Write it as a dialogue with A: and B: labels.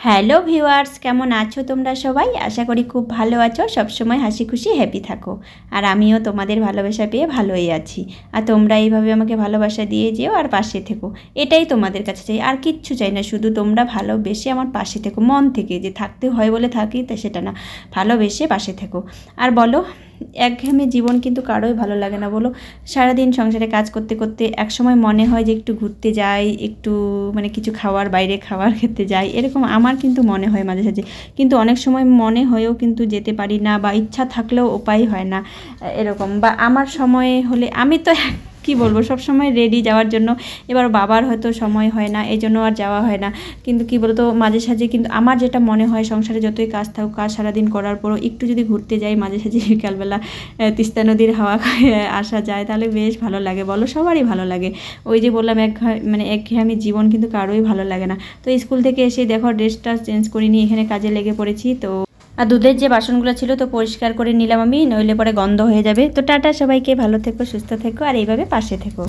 A: Hello viewers, কেমন আছো তোমরা সবাই? আশা করি খুব ভালো আছো, সবসময় হাসি খুশি হ্যাপি থাকো। আর আমিও তোমাদের ভালোবাসা পেয়ে ভালোই আছি। আর তোমরা এইভাবে আমাকে ভালোবাসা দিয়ে যেও আর পাশে থেকো। এটাই তোমাদের কাছে চাই। আর কিচ্ছু চাই না, শুধু তোমরা ভালোবেসে আমার পাশে থেকো। মন থেকে যে থাকতে হয় বলে থাকি, তা সেটা না। ভালোবেসে পাশে থেকো। আর বলো একঘেয়েমি জীবন কিন্তু কারোই ভালো লাগে না বলো। সারাদিন সংসারে কাজ করতে করতে একসময় মনে হয় যে একটু ঘুরতে যাই, একটু মানে কিছু খাওয়ার, বাইরে খাওয়ার খেতে যাই, এরকম আমার কিন্তু মনে হয় মাঝে সাঝে। কিন্তু অনেক সময় মনে হয়েও কিন্তু যেতে পারি না বা ইচ্ছা থাকলেও উপায় হয় না, এরকম। বা আমার সময়ে হলে আমি তো কি বলব সব সময় রেডি যাওয়ার জন্য। এবার বাবার হয়তো সময় হয় না এই জন্য আর যাওয়া হয় না। কিন্তু কি বলতো, মাঝে সাঝে কিন্তু আমার যেটা মনে হয়, সংসারে যতই কাজ থাকুক, কাজ সারাদিন করার পরও একটু যদি ঘুরতে যাই, মাঝে সাঝে বিকালবেলা তিস্তা নদীর হাওয়া আসা যায়, তাহলে বেশ ভালো লাগে। বলো, সবারই ভালো লাগে। ওই যে বললাম, এক মানে একঘেয়েমি জীবন কিন্তু কারোই ভালো লাগে না। তো স্কুল থেকে এসে দেখো, ড্রেসটা চেঞ্জ করিনি, এখানে কাজে লেগে পড়েছি, তো আর দুধের যে বাসনগুলো ছিল তো পরিষ্কার করে নিলাম আমি, নইলে পরে গন্ধ হয়ে যাবে। তো টাটা সবাইকে, ভালো থেকো, সুস্থ থেকো, আর এইভাবে পাশে থেকো।